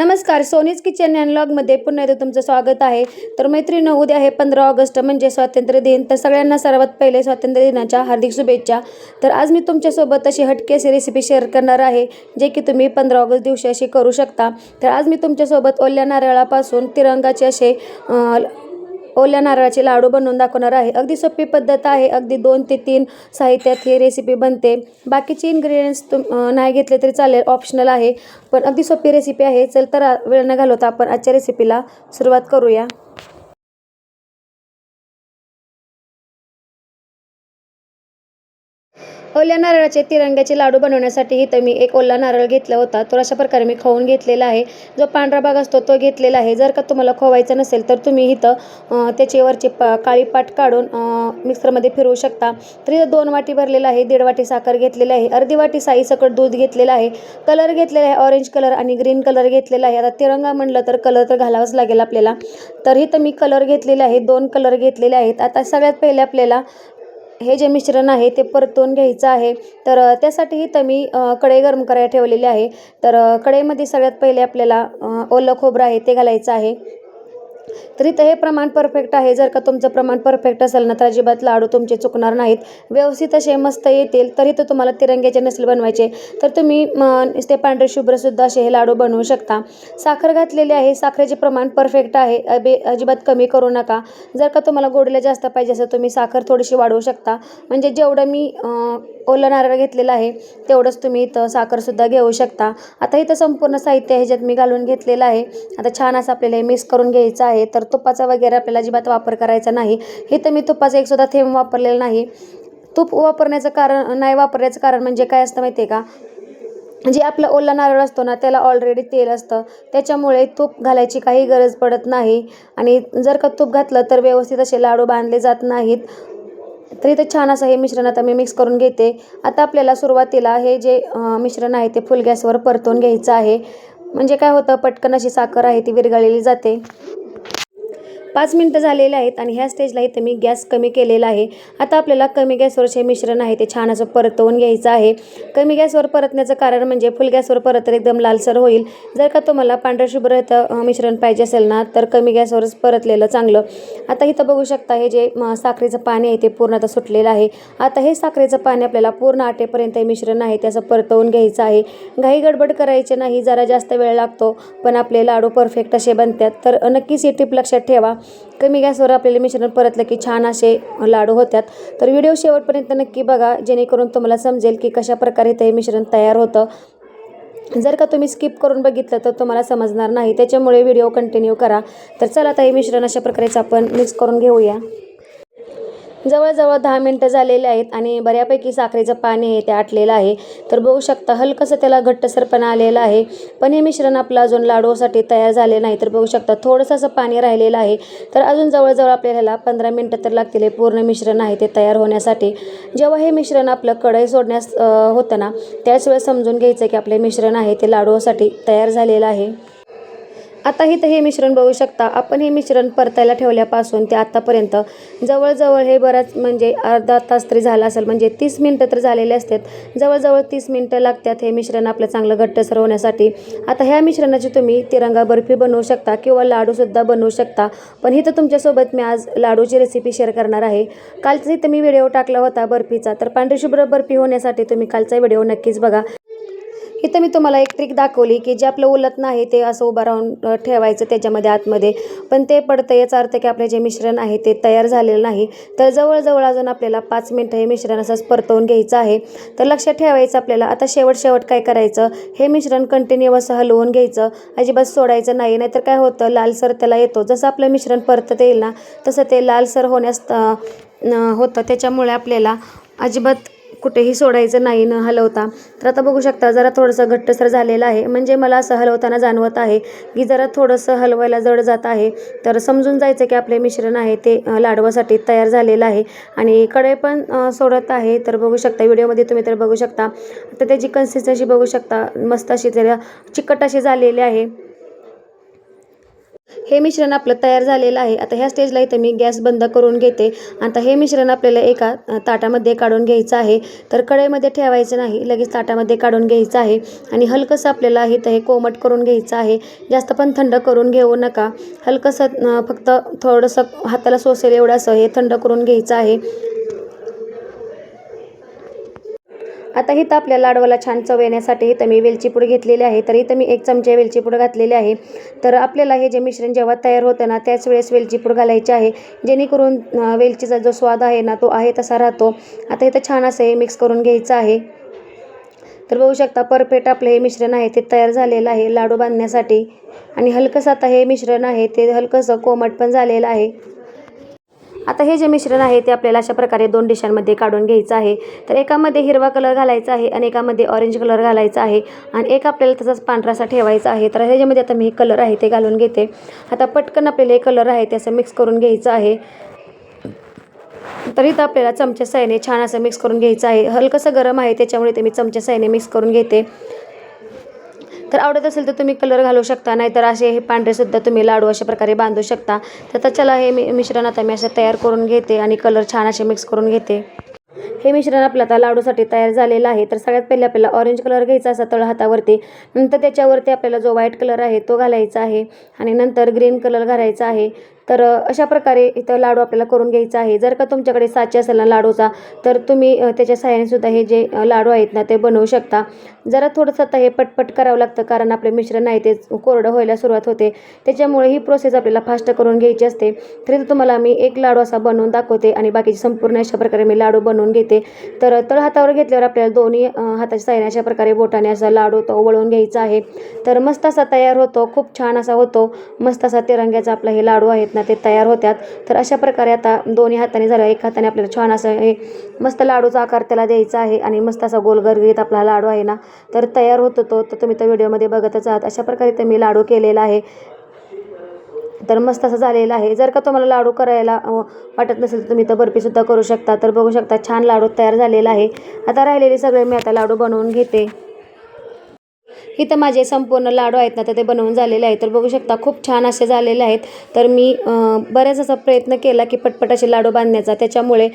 नमस्कार सोनीज kitchen and लॉगमध्ये पुन्हा एकदा तुमचं स्वागत आहे. तर मैत्रिणी उद्या आहे पंधरा ऑगस्ट म्हणजे स्वातंत्र्य दिन. तर सगळ्यांना सर्वात पहिले स्वातंत्र्य दिनाच्या हार्दिक शुभेच्छा. तर आज मी तुमच्यासोबत अशी हटके अशी रेसिपी शेअर करणार आहे जे की तुम्ही पंधरा ऑगस्ट दिवशी अशी करू शकता. तर आज मी तुमच्यासोबत ओल्या नारळापासून तिरंगाचे असे ओल्या नारळाचे लाडू बनवून दाखवणार आहे. अगदी सोपी पद्धत आहे. अगदी दोन ते तीन साहित्यात ही रेसिपी बनते. बाकीचे इन्ग्रेडियंट्स तुम नाही घेतले तरी चालेल. ऑप्शनल आहे. पण अगदी सोपी रेसिपी आहे. चल तर वेळ न घालवता आपण आजच्या रेसिपीला सुरुवात करूया. ओल्या नारळाचे तिरंग्याचे लाडू बनवण्यासाठी इथं मी एक ओला नारळ घेतला होता. तो अशा प्रकारे मी खाऊन घेतलेला आहे. जो पांढरा भाग असतो तो घेतलेला आहे. जर का तुम्हाला खोवायचा नसेल तर तुम्ही इथं अं, त्याची पा काळी पाट काढून मिक्सरमध्ये फिरवू शकता. तर इथं दोन वाटी भरलेला आहे. दीड वाटी साखर घेतलेली आहे. अर्धी वाटी साई सकट दूध घेतलेलं आहे. कलर घेतलेला आहे. ऑरेंज कलर आणि ग्रीन कलर घेतलेला आहे. आता तिरंगा म्हणलं तर कलर तर घालावाच लागेल आपल्याला. तर इथं मी कलर घेतलेले आहे. दोन कलर घेतलेले आहेत. आता सगळ्यात पहिले आपल्याला हे जे मिश्रण आहे ते परतून घ्यायचं आहे. तर त्यासाठीही त्यासाठी इथं मी कढई गरम करायला ठेवलेली आहे. तर कढईमध्ये सगळ्यात पहिले आपल्याला ओलं खोबरं आहे ते घालायचं आहे. तर इथं हे प्रमाण परफेक्ट आहे. जर का तुमचं प्रमाण परफेक्ट असेल ना तर अजिबात लाडू तुमचे चुकणार नाहीत. व्यवस्थित असे मस्त येतील. तर इथं तुम्हाला तिरंग्याचे नसेल बनवायचे. तर तुम्ही ते पांढरे शुभ्रसुद्धा असे हे लाडू बनवू शकता. साखर घातलेली आहे. साखरेचे प्रमाण परफेक्ट आहे. अबे अजिबात कमी करू नका. जर का तुम्हाला गोडीला जास्त पाहिजे असेल तुम्ही साखर थोडीशी वाढवू शकता. म्हणजे जेवढं मी ओलं नारळ घेतलेलं आहे तेवढंच तुम्ही इथं साखरसुद्धा घेऊ शकता. आता इथं संपूर्ण साहित्य ह्याच्यात मी घालून घेतलेलं आहे. आता छान असं आपल्याला हे मिक्स करून घ्यायचं आहे. तर तुपाचा वगैरे आपल्याला अजिबात वापर करायचा नाही. हे तर मी तुपाचा एकसुद्धा थेंब वापरलेला नाही. तूप वापरण्याचं कारण नाही वापरण्याचं कारण म्हणजे काय असतं माहिती आहे का? जे आपला ओला नारळ असतो ना त्याला ऑलरेडी तेल असतं. त्याच्यामुळे तूप घालायची काही गरज पडत नाही. आणि जर का तूप घातलं तर व्यवस्थित असे लाडू बांधले जात नाहीत. तर इथं छान असं हे मिश्रण आता मी मिक्स करून घेते. आता आपल्याला सुरुवातीला हे जे मिश्रण आहे ते फुल गॅसवर परतून घ्यायचं आहे. म्हणजे काय होतं पटकन अशी साखर आहे ती विरघळलेली जाते. पाच मिनटं झालेले आहेत आणि ह्या स्टेजला इथं मी गॅस कमी केलेला आहे. आता आपल्याला कमी गॅसवर जे मिश्रण आहे ते छान असं परतवून घ्यायचं आहे. कमी गॅसवर परतण्याचं कारण म्हणजे फुल गॅसवर परत एकदम लालसर होईल. जर का तुम्हाला पांढरं शुभ्र इथं मिश्रण पाहिजे असेल ना तर कमी गॅसवरच परतलेलं चांगलं. आता इथं बघू शकता हे जे साखरेचं पाणी आहे ते पूर्ण आता सुटलेलं आहे. आता हे साखरेचं पाणी आपल्याला पूर्ण आटेपर्यंत हे मिश्रण आहे त्याचं परतवून घ्यायचं आहे. घाई गडबड करायचे नाही जरा जास्त वेळ लागतो पण आपले लाडू परफेक्ट असे बनतात. तर नक्कीच ही टिप लक्षात ठेवा. कमी गॅसवर आपल्याला मिश्रण परतलं की छान असे लाडू होतात. तर व्हिडिओ शेवटपर्यंत नक्की बघा जेणेकरून तुम्हाला समजेल की कशा प्रकारे ते मिश्रण तयार होतं. जर का तुम्ही स्किप करून बघितलं तर तुम्हाला समजणार नाही. त्याच्यामुळे व्हिडिओ कंटिन्यू करा. तर चला आता हे मिश्रण अशा प्रकारेच आपण मिक्स करून घेऊया. जवळजवळ दहा मिनटं झालेले आहेत आणि बऱ्यापैकी साखरेचं पाणी आहे ते आटलेलं आहे. तर बघू शकता हलकंसं त्याला घट्टसरपणा आलेलं आहे. पण हे मिश्रण आपलं अजून लाडूसाठी तयार झाले नाही. तर बघू शकता थोडंसं असं पाणी राहिलेलं आहे. तर अजून जवळजवळ आपल्याला पंधरा मिनटं तर लागतील हे पूर्ण मिश्रण आहे ते तयार होण्यासाठी. जेव्हा हे मिश्रण आपलं कढई सोडण्यास होतं ना त्याच वेळेस समजून घ्यायचं की आपले मिश्रण आहे ते लाडूसाठी तयार झालेलं आहे. आता इथं हे मिश्रण बघू शकता. आपण हे मिश्रण परतायला ठेवल्यापासून ते आत्तापर्यंत जवळजवळ हे बराच म्हणजे अर्धा तास तरी झाला असेल. म्हणजे तीस मिनटं तर झालेले असतात. जवळजवळ तीस मिनटं लागतात हे मिश्रण आपलं चांगलं घट्टसर होण्यासाठी. आता ह्या मिश्रणाची तुम्ही तिरंगा बर्फी बनवू शकता किंवा लाडूसुद्धा बनवू शकता. पण इथं तुमच्यासोबत मी आज लाडूची रेसिपी शेअर करणार आहे. कालचा इथं मी व्हिडिओ टाकला होता बर्फीचा. तर पांढरी शुभ्र बर्फी होण्यासाठी तुम्ही कालचा व्हिडिओ नक्कीच बघा. इथं मी तुम्हाला एक ट्रिक दाखवली की जे आपलं उलत नाही ते असं उभं राहून ठेवायचं त्याच्यामध्ये आतमध्ये. पण ते पडतं याचा अर्थ की आपलं जे मिश्रण आहे ते तयार झालेलं नाही. तर जवळजवळ अजून आपल्याला पाच मिनटं हे मिश्रण असंच परतवून घ्यायचं आहे. तर लक्षात ठेवायचं आपल्याला आता शेवट शेवट काय करायचं? हे मिश्रण कंटिन्यू असं हलवून घ्यायचं. अजिबात सोडायचं नाही नाहीतर काय होतं? लालसर त्याला येतो. जसं आपलं मिश्रण परतत येईल ना तसं ते लालसर होण्यास होतं. त्याच्यामुळे आपल्याला अजिबात कुठेही सोडायचं नाही न हलवता. तर आता बघू शकता जरा थोडंसं घट्टसर झालेलं आहे. म्हणजे मला असं हलवताना जाणवत आहे की जरा थोडंसं हलवायला जड जात आहे. तर समजून जायचं की आपले मिश्रण आहे ते लाडवासाठी तयार झालेलं आहे. आणि कडे पण सोडत आहे. तर बघू शकता व्हिडिओमध्ये तुम्ही तर बघू शकता. तर त्याची कन्सिस्टन्सी बघू शकता. मस्त अशी जरा चिकट अशी झालेली आहे. हे मिश्रण आपलं तयार झालेलं आहे. आता ह्या स्टेजला इथे मी गॅस बंद करून घेते. आता हे मिश्रण आपल्याला एका ताटामध्ये काढून घ्यायचं आहे. तर कढईमध्ये ठेवायचं नाही लगेच ताटामध्ये काढून घ्यायचं आहे. आणि हलकंसं आपल्याला इथं हे कोमट करून घ्यायचं आहे. जास्त पण थंड करून घेऊ नका. हलकंसं फक्त थोडंसं हाताला सोसेल एवढं असं हे थंड करून घ्यायचं आहे. आता इथं आपल्या लाडवाला छान चव येण्यासाठी इथं मी वेलचीपूड घेतलेली आहे. तर इथं मी एक चमचे वेलचीपूड घातलेले घातलेली आहे. तर आपल्याला हे जे मिश्रण जेव्हा तयार होतं ना त्याच वेळेस वेलचीपूड घालायची आहे. जेणेकरून वेलचीचा जो स्वाद आहे ना तो आहे तसा राहतो. आता इथं छान असं हे मिक्स करून घ्यायचं आहे. तर बघू शकता परफेक्ट आपलं हे मिश्रण आहे ते तयार झालेलं आहे लाडू बांधण्यासाठी. आणि हलकंसं आता हे मिश्रण आहे ते हलकंसं कोमट पण झालेलं आहे. आता हे जे मिश्रण आहे ते आपल्याला अशा प्रकारे दोन डिशांमध्ये काढून घ्यायचं आहे. तर एकामध्ये हिरवा कलर घालायचा आहे आणि एकामध्ये ऑरेंज कलर घालायचा आहे. आणि एक आपल्याला तसाच पांढरासा ठेवायचा आहे. तर ह्याच्यामध्ये आता मी हे कलर आहे ते घालून घेते. आता पटकन आपल्याला हे कलर आहे ते असं मिक्स करून घ्यायचं आहे. तर इथं आपल्याला चमच्या साह्याने छान असं मिक्स करून घ्यायचं आहे. हलकंसं गरम आहे त्याच्यामुळे ते मी चमच्या साह्याने मिक्स करून घेते. तर आवडत असेल तर तुम्ही कलर घालू शकता नाहीतर असे हे पांढरेसुद्धा तुम्ही लाडू अशा प्रकारे बांधू शकता. तर आता चला हे मी मिश्रण आता मी असं तयार करून घेते आणि कलर छान असे मिक्स करून घेते. हे मिश्रण आपलं आता लाडूसाठी तयार झालेलं आहे. तर सगळ्यात पहिले आपल्याला ऑरेंज कलर घ्यायचा असा तळ हातावरती. नंतर त्याच्यावरती आपल्याला जो व्हाईट कलर आहे तो घालायचा आहे आणि नंतर ग्रीन कलर घालायचा आहे. तर अशा प्रकारे इथं लाडू आपल्याला करून घ्यायचा आहे. जर का तुमच्याकडे साचे असेल ना लाडूचा तर तुम्ही त्याच्या साह्याने सुद्धा हे जे लाडू आहेत ना ते बनवू शकता. जरा थोडंसं आता हे पटपट करावं लागतं कारण आपले मिश्रण आहे ते कोरडं व्हायला सुरुवात होते. त्याच्यामुळे ही प्रोसेस आपल्याला फास्ट करून घ्यायची असते. तरी तुम्हाला मी एक लाडू असा बनवून दाखवते आणि बाकीचे संपूर्ण अशा प्रकारे मी लाडू बनवून घेते. तर तळ हातावर घेतल्यावर आपल्याला दोन्ही हाताच्या साह्याने अशा प्रकारे बोटाने असा लाडू तो वळवून घ्यायचा आहे. तर मस्त असा तयार होतो खूप छान असा होतो. मस्त असा तिरंग्याचा आपला हे लाडू आहेत ना ते तयार होतात तर अशा प्रकारे आता दोन्ही हाताने झालं. एक हाताने आपल्याला छान असं हे मस्त लाडूचा आकार त्याला द्यायचा आहे आणि मस्त असा गोलगर घेत आपला लाडू आहे ना तर तयार होत होतो. तर तुम्ही त्या व्हिडिओमध्ये बघतच आहात. अशा प्रकारे तर मी लाडू केलेला आहे. तर मस्त असं झालेलं आहे. जर का तुम्हाला लाडू करायला वाटत नसेल तर तुम्ही तर बर्फीसुद्धा करू शकता. तर बघू शकता छान लाडू तयार झालेला आहे. आता राहिलेले सगळे मी आता लाडू बनवून घेते. इथं माझे संपूर्ण लाडू आहेत ना तर ते बनवून झालेले आहेत. तर बघू शकता खूप छान असे झालेले आहेत. तर मी बऱ्याच असा प्रयत्न केला की पटपट असे लाडू बांधण्याचा. त्याच्यामुळे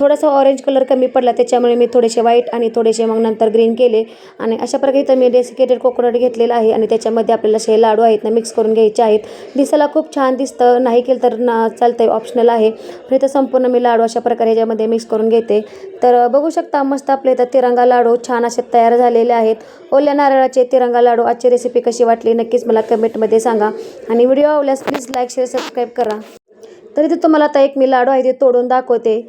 थोडासा ऑरेंज कलर कमी पडला. त्याच्यामुळे मी थोडेसे व्हाईट आणि थोडेसे मग नंतर ग्रीन केले. आणि अशा प्रकारे इथं मी डेसिकेटेड कोकोनट घेतलेला आहे आणि त्याच्यामध्ये आपल्याला असे लाडू आहेत ना मिक्स करून घ्यायचे आहेत. दिसायला खूप छान दिसतं. नाही केलं तर ना चालतंय ऑप्शनल आहे. इथं संपूर्ण मी लाडू अशा प्रकारे ह्याच्यामध्ये मिक्स करून घेते. तर बघू शकता मस्त आपले इथं तिरंगा लाडू छान असे तयार झालेले आहेत. ओल्या नारळाचे तिरंगा लाडू. आजची रेसिपी कशी वाटली नक्कीच मला कमेंटमध्ये सांगा. आणि व्हिडिओ आवडल्यास प्लीज लाईक शेअर सबस्क्राईब करा. तर इथे तुम्हाला आता एक मी लाडू आहे ते तोडून दाखवते.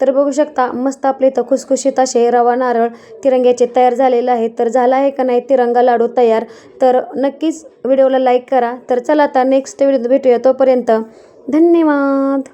तर बघू शकता मस्त आपले इथं खुसखुशीत असे रवा नारळ तिरंग्याचे तयार झालेले आहेत. तर झाला आहे का नाही तिरंगा लाडू तयार? तर नक्कीच व्हिडिओला लाईक करा. तर चला आता नेक्स्ट व्हिडिओ भेटूया तोपर्यंत. धन्यवाद.